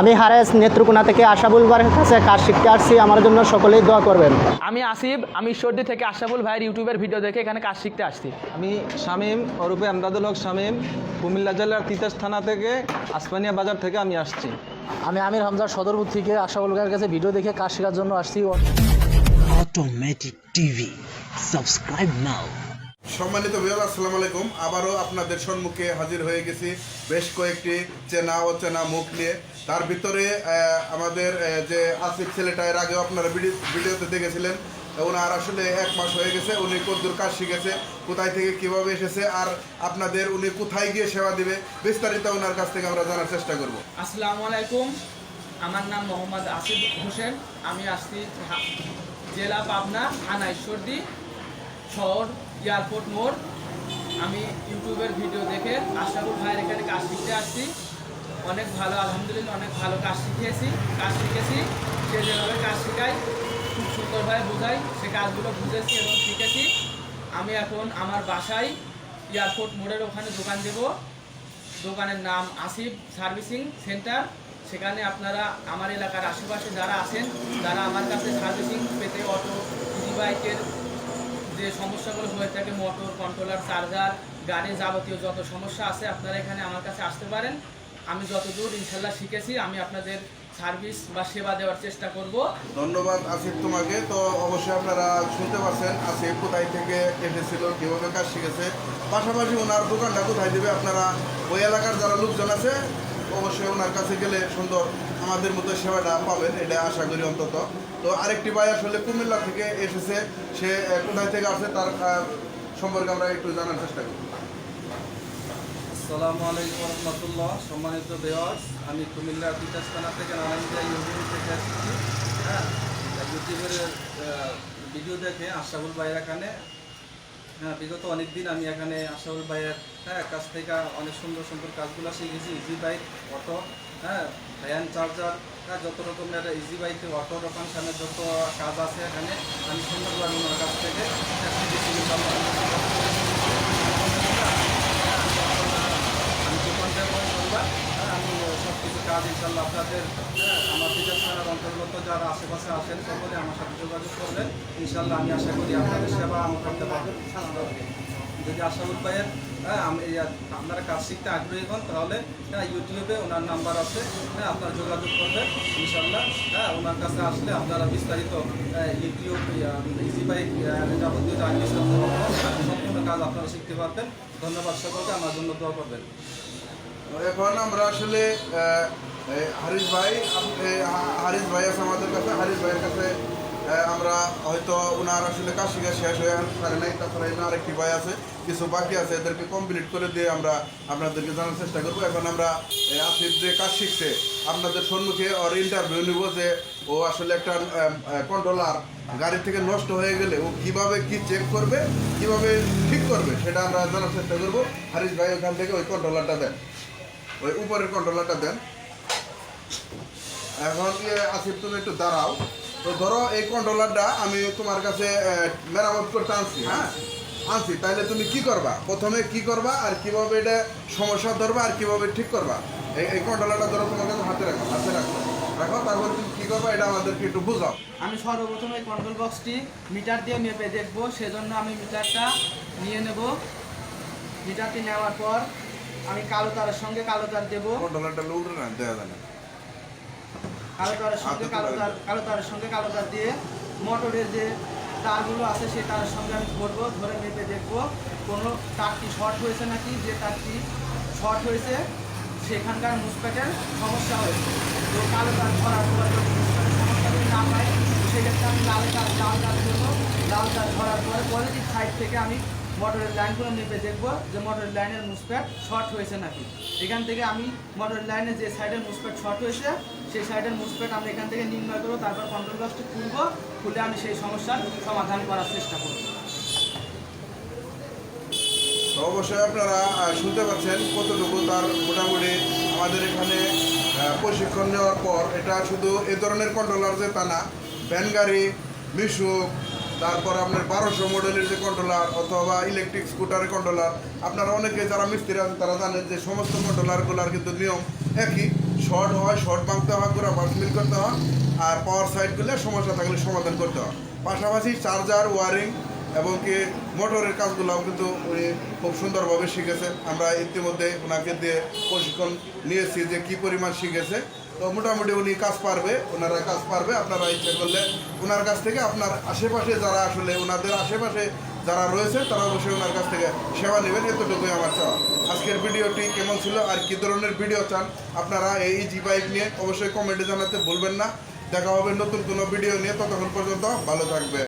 আমি হারেস নেত্রকোনা থেকে আশাবুল বারের কাছে কাজ শিখতে আসছি? আমার জন্য সকলেই দোয়া করবেন। আমি আসিফ আমি ঈশ্বরদী থেকে আশাবুল ভাইয়ের ইউটিউবের ভিডিও দেখে এখানে কাজ শিখতে আসছি। আমি শামীম ওরূপে আমদাদুল হক শামীম কুমিল্লা জেলার তিতাস থানা থেকে আসমানিয়া বাজার থেকে আমি আসছি। আমি আমির হামজা সদরপুর থেকে আশাফুল ভাইয়ের কাছে ভিডিও দেখে কাজ শেখার জন্য আসছি। অটোমেটিক টিভি সাবস্ক্রাইব নাও সম্মানিত ভাইয়া আসসালামু আলাইকুম। আবারও আপনাদের সম্মুখে হাজির হয়ে গেছি বেশ কয়েকটি চেনা অচেনা মুখ নিয়ে। তার ভিতরে আমাদের যে আসিফ ছেলেটা, এর আগেও আপনারা ভিডি- ভিডিওতে দেখেছিলেন ওনার আসলে এক মাস হয়ে গেছে, উনি কদ্দুর কাজ শিখেছে কোথায় থেকে কীভাবে এসেছে, আর আপনাদের উনি কোথায় গিয়ে সেবা দিবে, বিস্তারিত ওনার কাছ থেকে আমরা জানার চেষ্টা করব। আসসালামু আলাইকুম, আমার নাম মোহাম্মদ আসিফ হোসেন, আমি আসছি জেলা পাবনা, থানা ঈশ্বরদী, শহর এয়ারপোর্ট মোড়। আমি ইউটিউবের ভিডিও দেখে আশরাফুল ভাইয়ের এখানে কাজ শিখতে আসছি। অনেক ভালো, আলহামদুলিল্লাহ অনেক ভালো কাজ শিখিয়েছি, কাজ শিখেছি, সে যেভাবে কাজ শেখায় খুব সুন্দরভাবে বোঝাই, সে কাজগুলো বুঝেছি এবং শিখেছি। আমি এখন আমার বাসায় এয়ারপোর্ট মোড়ের ওখানে দোকান দেবো। দোকানের নাম আসিফ সার্ভিসিং সেন্টার। সেখানে আপনারা আমার এলাকার আশেপাশে যারা আছেন, তারা আমার কাছে সার্ভিসিং পেতে অটো বাইকের যে সমস্যাগুলো হয়ে থাকে, মোটর, কন্ট্রোলার, চার্জার গাড়ি যাবতীয় যত সমস্যা আছে, আপনারা এখানে আমার কাছে আসতে পারেন। আমি যতদূর ইনশাল্লাহ শিখেছি, আমি আপনাদের সার্ভিস বা সেবা দেওয়ার চেষ্টা করব। ধন্যবাদ আসিফ তোমাকে। তো অবশ্যই আপনারা শুনতে পারছেন, আসিফ কোথায় থেকে এসেছিল কীভাবে কাজ শিখেছে। পাশাপাশি ওনার দোকানটা কোথায় দেবে আপনারা, ওই এলাকার যারা লোকজন আছে, অবশ্যই ওনার কাছে গেলে সুন্দর আমাদের মতো সেবাটা পাবেন, এটা আশা করি অন্তত। তো আরেকটি ভাই আসলে কুমিল্লা থেকে এসেছে, সে কোথায় থেকে আসে তার সম্পর্কে আমরা একটু জানার চেষ্টা করি আসসালামু আলাইকুম রহমতুল্লাহ। সম্মানিত দেওয়াস আমি কুমিল্লা তিতাস থানা থেকে ইউটিউব থেকে আসছি। হ্যাঁ ইউটিউবের ভিডিও দেখে আশাবুল ভাইয়ের এখানে। হ্যাঁ বিগত অনেক দিন আমি এখানে আশাবুল ভাইয়ের হ্যাঁ কাছ থেকে অনেক সুন্দর সুন্দর কাজগুলো শিখেছি। ইজি বাইক অটো হ্যাঁ ফ্যান চার্জার হ্যাঁ যত রকমের ইজি বাইক অটো ফাংশনের যত কাজ আছে এখানে, আমি সুন্দরভাবে ওনার কাছ থেকে শিখেছি আমি দোকান দেবো ইনশাল্লাহ হ্যাঁ, আমি কাজ ইনশাল্লাহ আপনাদের আমার বিকাশ থানার অন্তর্গত যারা আশেপাশে আসেন সকলে আমার সাথে যোগাযোগ করবেন। ইনশাল্লাহ আমি আশা করি আপনাদের সেবা আমি করতে পারব। যদি আশাবুল ভাইয়ের আপনারা কাজ শিখতে আগ্রহী হন, তাহলে ইউটিউবে ওনার নাম্বার আছে হ্যাঁ আপনারা যোগাযোগ করবেন ইনশাল্লাহ হ্যাঁ ওনার কাছে আসলে আপনারা বিস্তারিত ইউটিউব ইজি বাইক যাবতীয় সম্পূর্ণ কাজ আপনারা শিখতে পারবেন। ধন্যবাদ সকলকে, আমার জন্য দোয়া করবেন। এখন আমরা আসলে হারিস ভাই হারিস ভাই আছে আমাদের কাছে। হারিস ভাইয়ের কাছে আমরা হয়তো ওনার আসলে কাজ শিখা শেষ হয়ে পারে নাই। তাছাড়া এখানে আরেকটি ভাই আছে, কিছু বাকি আছে। এদেরকে কমপ্লিট করে দিয়ে আমরা আপনাদেরকে জানার চেষ্টা করব। এখন আমরা আসিফ যে কাজ শিখছে, আপনাদের সম্মুখে ওর ইন্টারভিউ নিব যে ও আসলে একটা কন্ট্রোলার গাড়ি থেকে নষ্ট হয়ে গেলে ও কীভাবে কি চেক করবে, কীভাবে ঠিক করবে, সেটা আমরা জানার চেষ্টা করব। হারিস ভাই, ওখান থেকে ওই কন্ট্রোলারটা দেন। ওই উপরের কন্ট্রোলারটা দেন। এখন কি আসিফ, তুমি একটু দাঁড়াও। তো ধরো এই কন্ট্রোলারটা আমি তোমার কাছে মেরামত করতে আনছি হ্যাঁ? আনছি তাহলে তুমি কি করবা? প্রথমে কি করবা আর কীভাবে এটা সমস্যা ধরবা আর কীভাবে ঠিক করবা? এই কন্ট্রোলারটা ধরো তোমার কাছে হাতে রাখো হাতে রাখো। রাখো, তারপর তুমি কি করবা এটা আমাদেরকে একটু বুঝাও। আমি সর্বপ্রথম এই কন্ট্রোল বক্সটি মিটার দিয়ে মেপে দেখব, সেজন্য আমি মিটারটা নিয়ে নেব। মিটারটি নেওয়ার পর আমি কালো তারের সঙ্গে কালো তার দেবো। কন্ট্রোলারটা উল্টে না দেওয়া যায় না। কালো তারের সঙ্গে কালো তার কালো তারের সঙ্গে কালো তার দিয়ে মোটরের যে তারগুলো আছে সেই তারের সঙ্গে আমি ধরবো ধরে মেপে দেখব। কোনো তারটি শর্ট হয়েছে নাকি? যে তারটি শর্ট হয়েছে সেখানকার মুসপেটের সমস্যা হয়েছে। তো কালো তার ধরার পর সমস্যা যদি না পাই সেক্ষেত্রে আমি লাল তার লাল তার জন্য লাল তার ধরার পরে পজিটিভ সাইড থেকে আমি মোটরের লাইনগুলো মেপে দেখব যে মোটরের লাইনের মুসপ্যাট শর্ট হয়েছে নাকি। এখান থেকে আমি মোটরের লাইনে যে সাইডের মুসপ্যাট শর্ট হয়েছে, সেই সাইডের মুসপ্যাট আমি এখান থেকে নির্ণয় করব, তারপর কন্ট্রোল বক্সটি খুলবো, খুলে আমি সেই সমস্যার সমাধান করার চেষ্টা করব। অবশ্যই আপনারা শুনতে পাচ্ছেন কতটুকু তার মোটামুটি আমাদের এখানে প্রশিক্ষণ নেওয়ার পর এটা শুধু এ ধরনের কন্ট্রোলার যে তা না ভ্যান গাড়ি, মিশুক তারপর আপনার বারোশো মডেলের যে কন্ট্রোলার অথবা ইলেকট্রিক স্কুটারের কন্ট্রোলার আপনারা অনেকে যারা মিস্ত্রি আছেন, তারা জানেন যে সমস্ত কন্ট্রোলারগুলোর কিন্তু নিয়ম একই। শর্ট হয়, শর্ট ভাঙতে হয়, পুরো মিল করতে হয়, আর পাওয়ার সাইডগুলো সমস্যা থাকলে সমাধান করতে হয়। পাশাপাশি চার্জার ওয়ারিং এবং কি মোটরের কাজগুলোও কিন্তু উনি খুব সুন্দরভাবে শিখেছেন আমরা ইতিমধ্যে ওনাকে দিয়ে প্রশিক্ষণ নিয়েছি যে কী পরিমাণ শিখেছে। তো মোটামুটি উনি কাজ পারবে, ওনারা কাজ পারবে, আপনারা ইচ্ছে করলে ওনার কাছ থেকে আপনার আশেপাশে যারা আসলে ওনাদের আশেপাশে যারা রয়েছে, তারা অবশ্যই ওনার কাছ থেকে সেবা নেবেন। এতটুকুই আমার চাওয়া। আজকের ভিডিওটি কেমন ছিল আর কী ধরনের ভিডিও চান আপনারা এই জি বাইক নিয়ে অবশ্যই কমেন্টে জানাতে ভুলবেন না। দেখা হবে নতুন কোনো ভিডিও নিয়ে। ততক্ষণ পর্যন্ত ভালো থাকবে